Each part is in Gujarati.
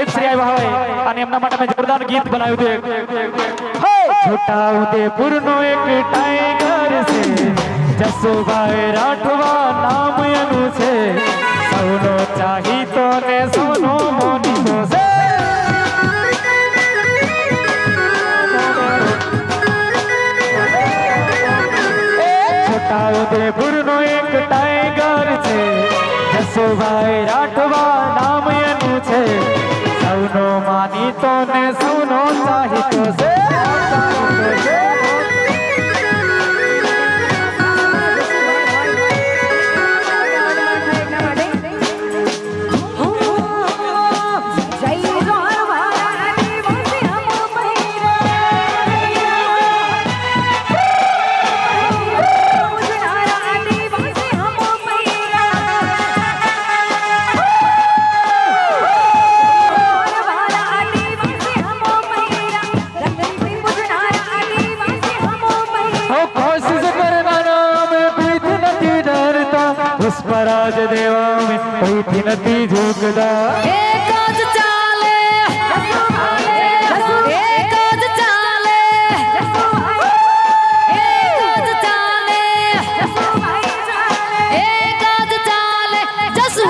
સાહિબ શ્રી આવ્યા હોય અને એમના માટે મેં જોરદાર ગીત બનાવ્યું હતું છોટા ઉદેપુર નો એક ટાઈગર છે જસુભાઈ રાઠવા નામ એનું છે સૌનો ચાહીતો ને સૌનો મોનીતો છે છોટા ઉદેપુર નો એક ટાઈગર છે જસુભાઈ રાઠવા નામ એનું છે સૌનો માનીતો ને સૌનો સાહિત્ય છે. કોશિશ કરવાનો મેં પ્રીત નથી ડરતા પુષ્પરાજ દેવા મેં પ્રીત નથી ઝૂકતા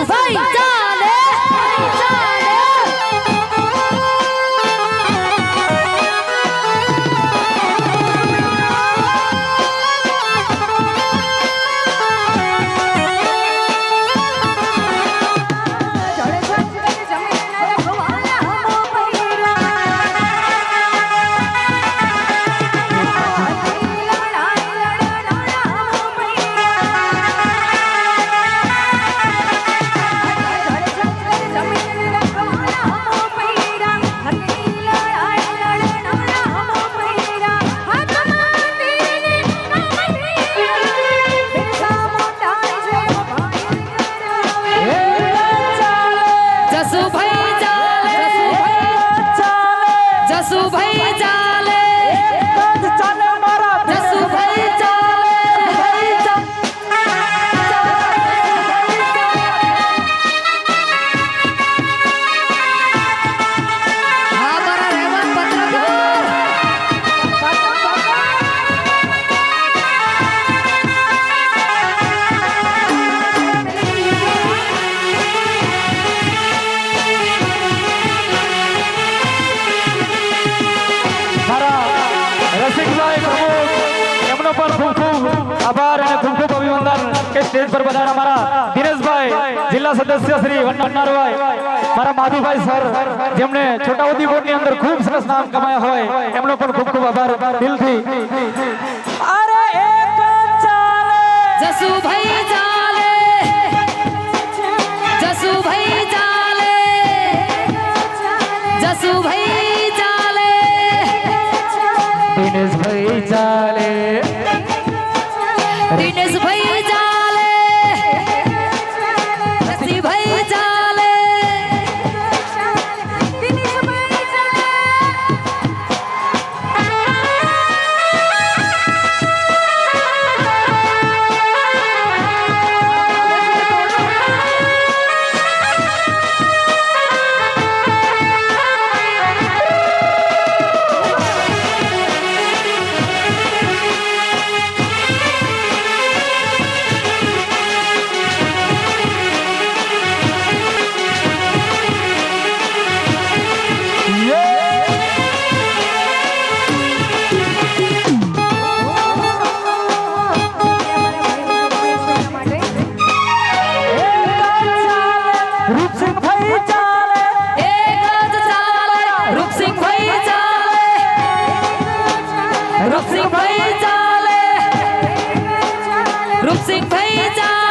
Vai, vai, vai. सासू भाई આભાર અને ખૂબ ખૂબ અભિનંદન કે સ્ટેજ પર બધાના મારા દિનેશભાઈ જિલ્લા સદસ્ય શ્રી વનનારભાઈ મારા માધુભાઈ સર જેમણે છોટાઉદેપુરની અંદર ખૂબ સરસ નામ કમાયા હોય એમનો પણ ખૂબ ખૂબ આભાર દિલથી. અરે એક ચાલે. જસુભાઈ દિનેશભાઈ ચાલે. Dile રૂપસિંહ ભાઈ ચાલે રૂપસિંહ ભાઈ ચાલે